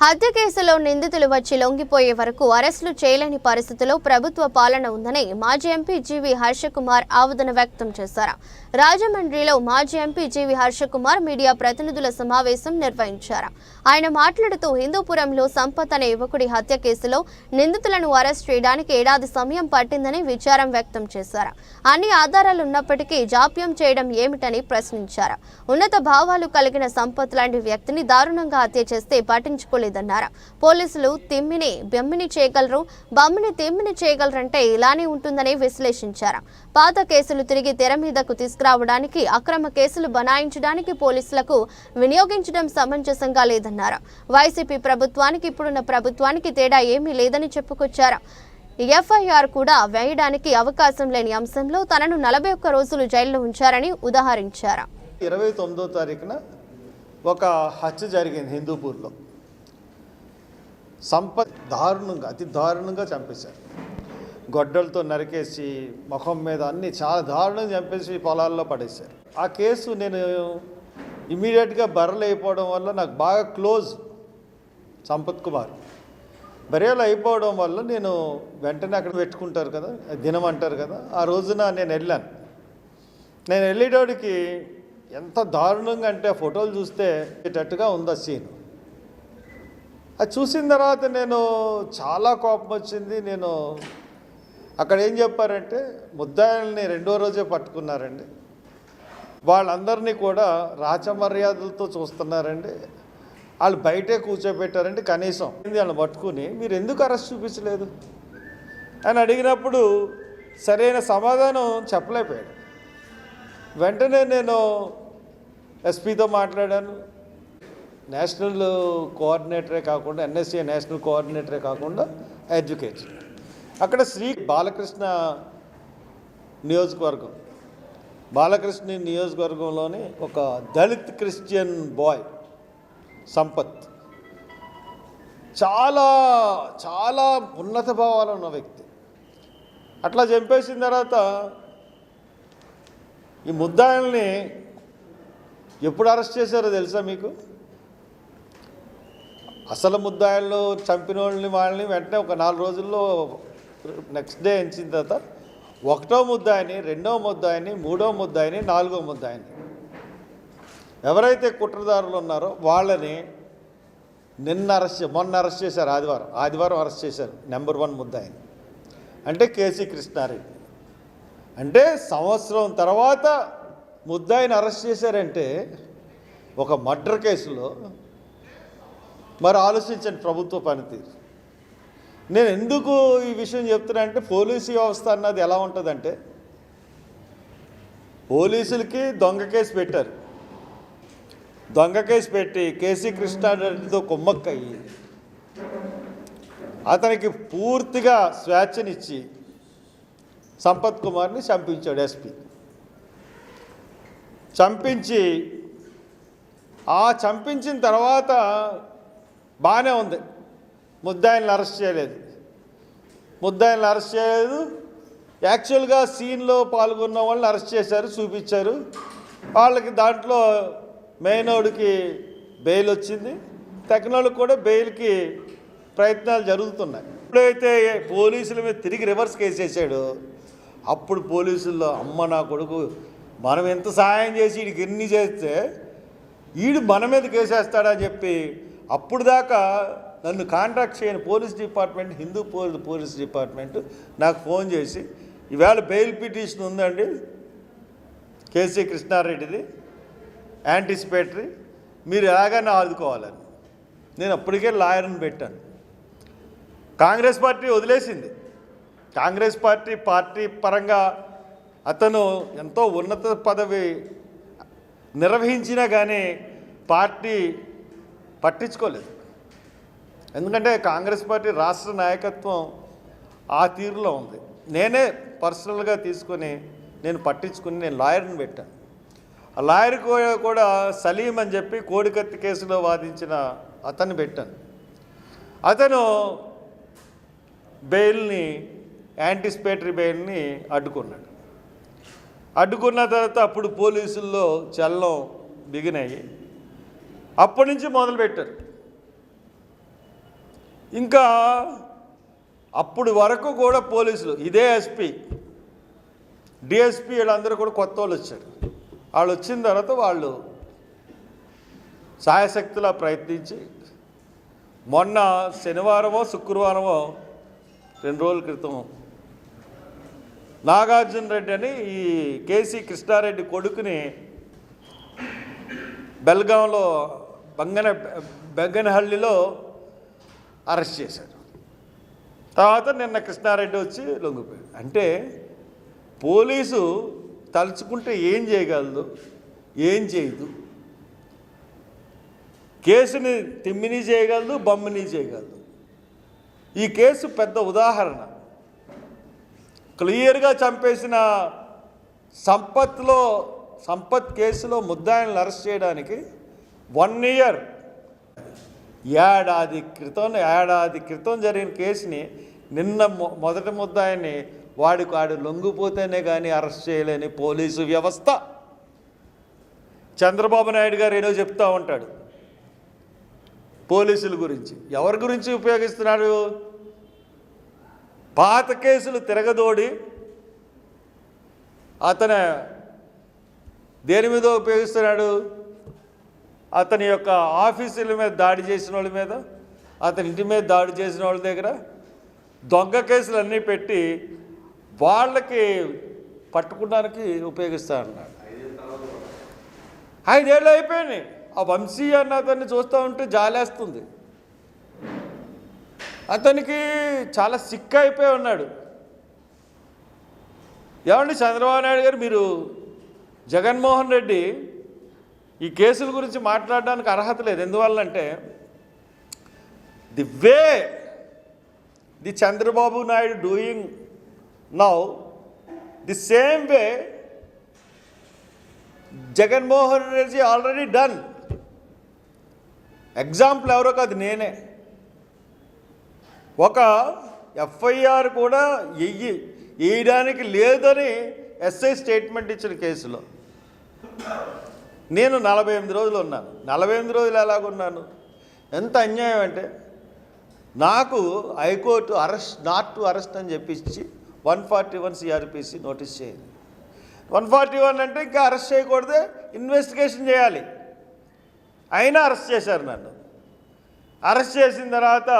హత్య కేసులో నిందితులు వచ్చి లొంగిపోయే వరకు అరెస్టులు చేయలేని పరిస్థితిలో ప్రభుత్వ పాలన ఉందని మాజీ ఎంపీ జీవి హర్షకుమార్ ఆవేదన వ్యక్తం చేశారు. రాజమండ్రిలో మాజీ ఎంపీ జీవి హర్షకుమార్ మీడియా ప్రతినిధుల సమావేశం నిర్వహించారు. ఆయన మాట్లాడుతూ హిందూపురంలో సంపత్ అనే యువకుడి హత్య కేసులో నిందితులను అరెస్ట్ చేయడానికి ఏడాది సమయం పట్టిందని విచారం వ్యక్తం చేశారు. అన్ని ఆధారాలు ఉన్నప్పటికీ జాప్యం చేయడం ఏమిటని ప్రశ్నించారు. ఉన్నత భావాలు కలిగిన సంపత్ లాంటి వ్యక్తిని దారుణంగా హత్య చేస్తే పట్టించుకోలేదన్నారు పోలీసులు తిమ్మిని బెమ్మిని చేయగలరు బమ్మిని తిమ్మిని చేయగలరంటే ఇలానే ఉంటుందని విశ్లేషించారు. పాత కేసులు తిరిగి తెర మీదకు తీసుకురావడానికి అక్రమ కేసులు బనాయించడానికి పోలీసులకు వినియోగించడం సమంజసంగా లేదన్నారు. వైసీపీ ప్రభుత్వానికి ఇప్పుడున్న ప్రభుత్వానికి తేడా ఏమీ లేదని చెప్పుకొచ్చారు. ఎఫ్ఐఆర్ కూడా వేయడానికి అవకాశం లేని అంశంలో తనను నలభై ఒక్క రోజులు జైల్లో ఉంచారని ఉదాహరించారు. ఇరవై తొమ్మిదో తారీఖున ఒక హత్య జరిగింది హిందూపూర్లో. సంపత్ దారుణంగా అతి దారుణంగా చంపేశారు. గొడ్డలతో నరికేసి ముఖం మీద అన్ని చాలా దారుణంగా చంపేసి పొలాల్లో పడేశారు. ఆ కేసు నేను ఇమీడియట్గా బర్రెలు అయిపోవడం వల్ల నాకు బాగా క్లోజ్ సంపత్ కుమార్. బర్రెలు అయిపోవడం వల్ల నేను వెంటనే అక్కడ పెట్టుకుంటారు కదా దినం అంటారు కదా ఆ రోజున నేను వెళ్ళాను. నేను వెళ్ళేటోడికి ఎంత దారుణంగా అంటే ఆ ఫోటోలు చూస్తే ఇటట్టుగా ఉంది ఆ సీన్. అది చూసిన తర్వాత నేను చాలా కోపం వచ్చింది. నేను అక్కడ ఏం చెప్పారంటే ముద్దాయిల్ని రెండో రోజే పట్టుకున్నారండి. వాళ్ళందరినీ కూడా రాచమర్యాదలతో చూస్తున్నారండి. వాళ్ళు బయటే కూర్చోబెట్టారండి. కనీసం వాళ్ళని పట్టుకుని మీరు ఎందుకు అరెస్ట్ చూపించలేదు? అని అడిగినప్పుడు సరైన సమాధానం చెప్పలేకపోయాడు. వెంటనే నేను ఎస్పీతో మాట్లాడాను. నేషనల్ కోఆర్డినేటరే కాకుండా ఎన్ఎస్సీ నేషనల్ కోఆర్డినేటరే కాకుండా ఎడ్యుకేషన్ అక్కడ శ్రీ బాలకృష్ణ నియోజకవర్గం. బాలకృష్ణ నియోజకవర్గంలోని ఒక దళిత్ క్రిస్టియన్ బాయ్ సంపత్. చాలా చాలా ఉన్నత భావాలు ఉన్న వ్యక్తి. అట్లా చంపేసిన తర్వాత ఈ ముద్దాయిల్ని ఎప్పుడు అరెస్ట్ చేశారో తెలుసా మీకు? అసలు ముద్దాయిలు చంపిన వాళ్ళని వాళ్ళని వెంటనే ఒక నాలుగు రోజుల్లో నెక్స్ట్ డే ఎంచిన తర్వాత ఒకటో ముద్దాయిని రెండో ముద్దాయిని మూడో ముద్దాయిని నాలుగో ముద్దాయిని. ఎవరైతే కుట్రదారులు ఉన్నారో వాళ్ళని నిన్న అరెస్ట్ మొన్న అరెస్ట్ చేశారు ఆదివారం. ఆదివారం అరెస్ట్ చేశారు నెంబర్ వన్ ముద్దాయిని. అంటే కేసీ కృష్ణారెడ్డి. అంటే సంవత్సరం తర్వాత ముద్దాయిని అరెస్ట్ చేశారంటే ఒక మర్డర్ కేసులో మరి ఆలోచించండి ప్రభుత్వ పనితీరు. నేను ఎందుకు ఈ విషయం చెప్తున్నా అంటే పోలీసు వ్యవస్థ అన్నది ఎలా ఉంటుందంటే పోలీసులకి దొంగ కేసు పెట్టారు. దొంగ కేసు పెట్టి కేసీ కృష్ణారెడ్డితో కుమ్మక్కయ్యి అతనికి పూర్తిగా స్వేచ్ఛనిచ్చి సంపత్ కుమార్ని చంపించాడు ఎస్పీ. చంపించి ఆ చంపించిన తర్వాత బాగానే ఉంది. ముద్దాయిల్ని అరెస్ట్ చేయలేదు. ముద్దాయిల్ని అరెస్ట్ చేయలేదు. యాక్చువల్గా సీన్లో పాల్గొన్న వాళ్ళని అరెస్ట్ చేశారు చూపించారు. వాళ్ళకి దాంట్లో మెయినోడికి బెయిల్ వచ్చింది. తగినోళ్ళకి కూడా బెయిల్కి ప్రయత్నాలు జరుగుతున్నాయి. ఎప్పుడైతే పోలీసుల మీద తిరిగి రివర్స్ కేసు అప్పుడు పోలీసుల్లో అమ్మ నా కొడుకు మనం ఎంత సహాయం చేసి వీడికి ఎన్ని చేస్తే వీడు మన మీద కేసేస్తాడని చెప్పి అప్పుడు దాకా నన్ను కాంటాక్ట్ చేయని పోలీస్ డిపార్ట్మెంట్ హిందూ పోలీస్ పోలీస్ డిపార్ట్మెంట్ నాకు ఫోన్ చేసి ఈవేళ బెయిల్ పిటిషన్ ఉందండి కేసీ కృష్ణారెడ్డిది యాంటిసిపేటరీ మీరు ఎలాగైనా ఆదుకోవాలని. నేను అప్పటికే లాయర్ని పెట్టాను. కాంగ్రెస్ పార్టీ వదిలేసింది. కాంగ్రెస్ పార్టీ పార్టీ పరంగా అతను ఎంతో ఉన్నత పదవి నిర్వహించినా కానీ పార్టీ పట్టించుకోలేదు. ఎందుకంటే కాంగ్రెస్ పార్టీ రాష్ట్ర నాయకత్వం ఆ తీరులో ఉంది. నేనే పర్సనల్గా తీసుకొని నేను పట్టించుకుని నేను లాయర్ని పెట్టాను. ఆ లాయర్ కూడా సలీం అని చెప్పి కోడికత్తి కేసులో వాదించిన అతన్ని పెట్టాను. అతను బెయిల్ని యాంటిసిపేటరీ బెయిల్ని అడ్డుకున్నాడు. అడ్డుకున్న తర్వాత అప్పుడు పోలీసుల్లో చల్లం బిగినాయి అప్పటి నుంచి మొదలుపెట్టారు. ఇంకా అప్పుడు వరకు కూడా పోలీసులు ఇదే ఎస్పీ డిఎస్పీ వీళ్ళందరూ కూడా కొత్త వాళ్ళు వచ్చారు. వాళ్ళు వచ్చిన తర్వాత వాళ్ళు సాయశక్తిలా ప్రయత్నించి మొన్న శనివారమో శుక్రవారమో రెండు రోజుల క్రితం నాగార్జున రెడ్డి అని ఈ కేసీ కృష్ణారెడ్డి కొడుకుని బెల్గాంలో బంగన బెగ్గనహల్లిలో అరెస్ట్ చేశారు తర్వాత నిన్న కృష్ణారెడ్డి వచ్చి లొంగిపోయాడు. అంటే పోలీసు తలుచుకుంటే ఏం చేయగలదు ఏం చేయదు. కేసుని తిమ్మిని చేయగలదు బొమ్మని చేయగలదు. ఈ కేసు పెద్ద ఉదాహరణ. క్లియర్గా చంపేసిన సంపత్లో సంపత్ కేసులో ముద్దాయిలను అరెస్ట్ చేయడానికి వన్ ఇయర్ ఏడాది క్రితం ఏడాది క్రితం జరిగిన కేసుని నిన్న మొదటి మొదటి ముద్దాయిని వాడికి వాడు లొంగిపోతేనే కానీ అరెస్ట్ చేయలేని పోలీసు వ్యవస్థ. చంద్రబాబు నాయుడు గారు ఏదో చెప్తూ ఉంటాడు. పోలీసుల గురించి. ఎవరి గురించి ఉపయోగిస్తున్నాడు? పాత కేసులు తిరగదోడి అతను దేని మీద ఉపయోగిస్తున్నాడు? అతని యొక్క ఆఫీసుల మీద దాడి చేసిన వాళ్ళ మీద అతని ఇంటి మీద దాడి చేసిన వాళ్ళ దగ్గర దొంగ కేసులు అన్నీ పెట్టి వాళ్ళకి పట్టుకోవడానికి ఉపయోగిస్తా అన్నాడు. ఐదేళ్ళు అయిపోయినాయి. ఆ వంశీ అన్న అతన్ని చూస్తూ ఉంటే జాలేస్తుంది. అతనికి చాలా సిక్ అయిపోయి ఉన్నాడు. ఏమండి చంద్రబాబు నాయుడు గారు మీరు జగన్మోహన్ రెడ్డి ఈ కేసుల గురించి మాట్లాడడానికి అర్హత లేదు. ఎందువల్లంటే the way the Chandrababu Naidu doing now the same way Jaganmohan Reddy already done example ఎవరో కాదు నేనే. ఒక ఎఫ్ఐఆర్ కూడా వెయ్యి వేయడానికి లేదని ఎస్ఐ స్టేట్మెంట్ ఇచ్చిన కేసులో. నేను నలభై ఎనిమిది రోజులు ఉన్నాను. నలభై ఎనిమిది రోజులు ఎలాగున్నాను ఎంత అన్యాయం అంటే నాకు high court arrest not to arrest అని చెప్పించి one forty one CRPC notice చేయండి. వన్ ఫార్టీ వన్ అంటే ఇంకా అరెస్ట్ చేయకూడదే ఇన్వెస్టిగేషన్ చేయాలి. అయినా అరెస్ట్ చేశారు నన్ను. అరెస్ట్ చేసిన తర్వాత